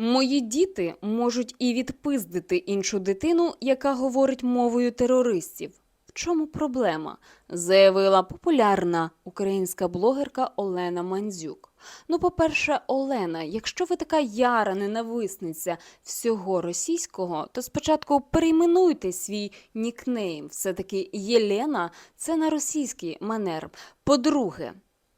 Мої діти можуть і відпиздити іншу дитину, яка говорить мовою терористів. В чому проблема? заявила популярна українська блогерка Олена Мандзюк. Ну, по-перше, Олена, якщо ви така яра ненависниця всього російського, то спочатку перейменуйте свій нікнейм. Все-таки Єлена це на російський манер. По-друге,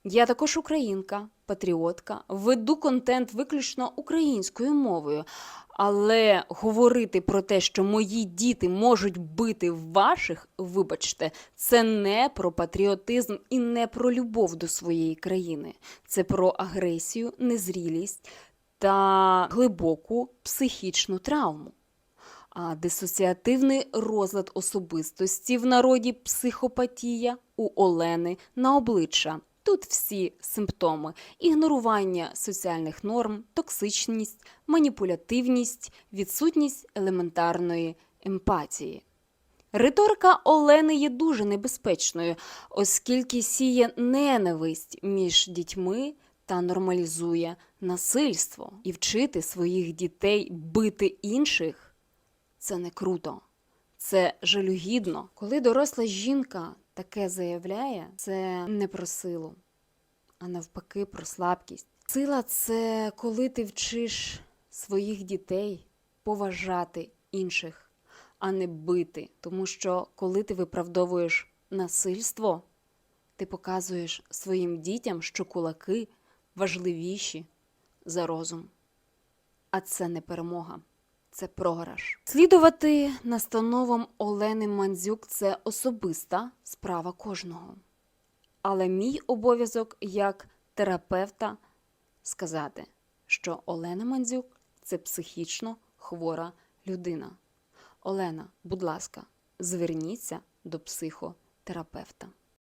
я також українка, патріотка, веду контент виключно українською мовою. Але говорити про те, що мої діти можуть бити ваших, вибачте, це не про патріотизм і не про любов до своєї країни. Це про агресію, незрілість та глибоку психічну травму. А дисоціативний розлад особистості в народі психопатія у Олени на обличчя. Тут всі симптоми: ігнорування соціальних норм, токсичність, маніпулятивність, відсутність елементарної емпатії. Риторика Олени є дуже небезпечною, оскільки сіє ненависть між дітьми та нормалізує насильство. І вчити своїх дітей бити інших це не круто, це жалюгідно. Коли доросла жінка таке заявляє, це не про силу, а навпаки про слабкість. Сила це коли ти вчиш своїх дітей поважати інших, а не бити. Тому що коли ти виправдовуєш насильство, ти показуєш своїм дітям, що кулаки важливіші за розум. А це не перемога, це програш. Слідувати настановам Олени Мандзюк це особиста справа кожного. Але мій обов'язок як терапевта сказати, що Олена Мандзюк це психічно хвора людина. Олена, будь ласка, зверніться до психотерапевта.